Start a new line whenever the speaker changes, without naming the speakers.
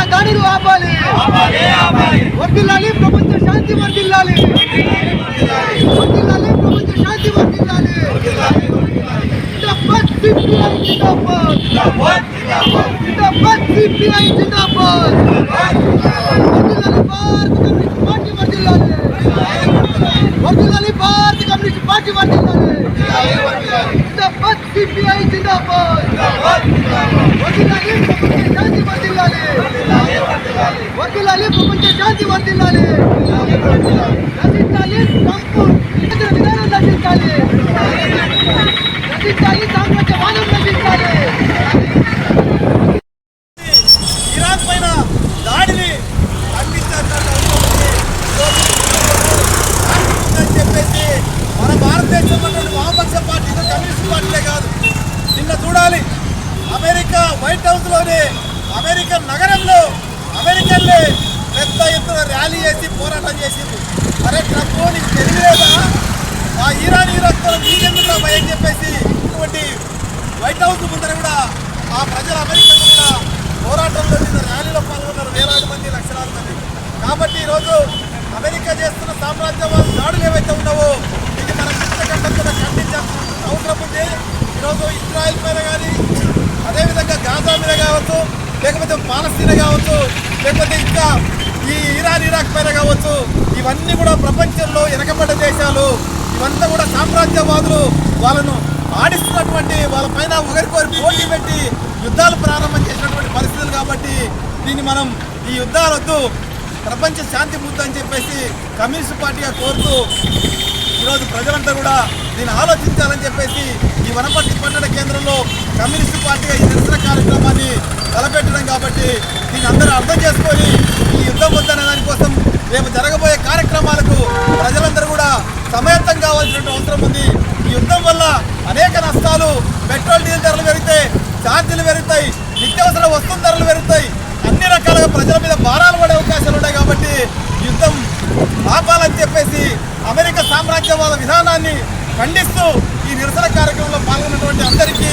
America దాడిని ఆపాలి వర్దిల్లాలి ప్రపంచ శాంతి వర్దిల్లాలి వర్దిల్లాలి ప్రపంచ శాంతి వర్దిల్లాలి జిందాబాద్ సిపిఐ జిందాబాద్ జిందాబాద్ సిపిఐ జిందాబాద్ వర్దిల్లాలి భారత కమ్యూనిస్ట్ పార్టీ వర్దిల్లాలి వర్దిల్లాలి భారత కమ్యూనిస్ట్ పార్టీ వర్దిల్లాలి జిందాబాద్ సిపిఐ జిందాబాద్ వర్దిల్లాలి ప్రపంచ శాంతి వర్దిల్లాలి
ఇరాన్ పైన దాడిని అని చెప్పేసి మన భారతదేశంలో ఉన్నటువంటి వామపక్ష పార్టీలు కమ్యూనిస్ట్ పార్టీలే కాదు. నిన్న చూడాలి. అమెరికా వైట్ హౌస్లోని అమెరికన్ నగరంలో అమెరికన్లే పెద్ద ఎత్తున ర్యాలీ చేసి పోరాటం చేసింది అరే ట్రంప్ నీకు తెలియలేదా ఆ ఈరాన్ ఈరాక్తో నీకెందుకు భయం చెప్పేసి ఇటువంటి వైట్ హౌస్ ముందర కూడా ఆ ప్రజల అమెరికా కూడా పోరాటంలో నిన్న ర్యాలీలో పాల్గొన్నారు వేలాది మంది లక్షలాది మంది. కాబట్టి ఈరోజు అమెరికా చేస్తున్న సామ్రాజ్యవాద దాడులు ఏవైతే ఉన్నావో ఇది మన పుస్తకంలో కూడా ఖండించాల్సిన అవసరం ఉంది. ఈరోజు ఇజ్రాయెల్ పైన కానీ అదేవిధంగా గాజా మీద కావచ్చు లేకపోతే పాలస్తీన కావచ్చు లేకపోతే ఇంకా ఈ ఇరాన్ ఇరాక్ పైన కావచ్చు ఇవన్నీ కూడా ప్రపంచంలో వెనకబడ్డ దేశాలు. ఇవంతా కూడా సామ్రాజ్యవాదులు వాళ్ళను ఆడిస్తున్నటువంటి వాళ్ళ పైన ఒకరికొకరు పోటీ పెట్టి యుద్ధాలు ప్రారంభం చేసినటువంటి పరిస్థితులు కాబట్టి దీన్ని మనం ఈ యుద్ధాలు వద్దు ప్రపంచ శాంతి ముద్దు అని చెప్పేసి కమ్యూనిస్ట్ పార్టీగా కోరుతూ ఈరోజు ప్రజలంతా కూడా దీన్ని ఆలోచించాలని చెప్పేసి ఈ వనపర్తి పట్టణ కేంద్రంలో కమ్యూనిస్ట్ పార్టీగా ఈ నిరసన కార్యక్రమాన్ని తలపెట్టడం కాబట్టి దీన్ని అందరూ అర్థం చేసుకొని అర్థం యుద్ధం వద్దనే దానికోసం రేపు జరగబోయే కార్యక్రమాలకు ప్రజలందరూ కూడా సమయత్తం కావాల్సినటువంటి అవసరం ఉంది. ఈ యుద్ధం వల్ల అనేక నష్టాలు పెట్రోల్ డీజిల్ ధరలు పెరుగుతాయి ఛార్జీలు పెరుగుతాయి నిత్యావసర వస్తువుల ధరలు పెరుగుతాయి. అన్ని రకాలుగా ప్రజల మీద భారాలు పడే అవకాశాలు ఉన్నాయి కాబట్టి యుద్ధం ఆపాలని చెప్పేసి అమెరికా సామ్రాజ్యవాద విధానాన్ని ఖండిస్తూ ఈ నిరసన కార్యక్రమంలో పాల్గొన్నటువంటి అందరికీ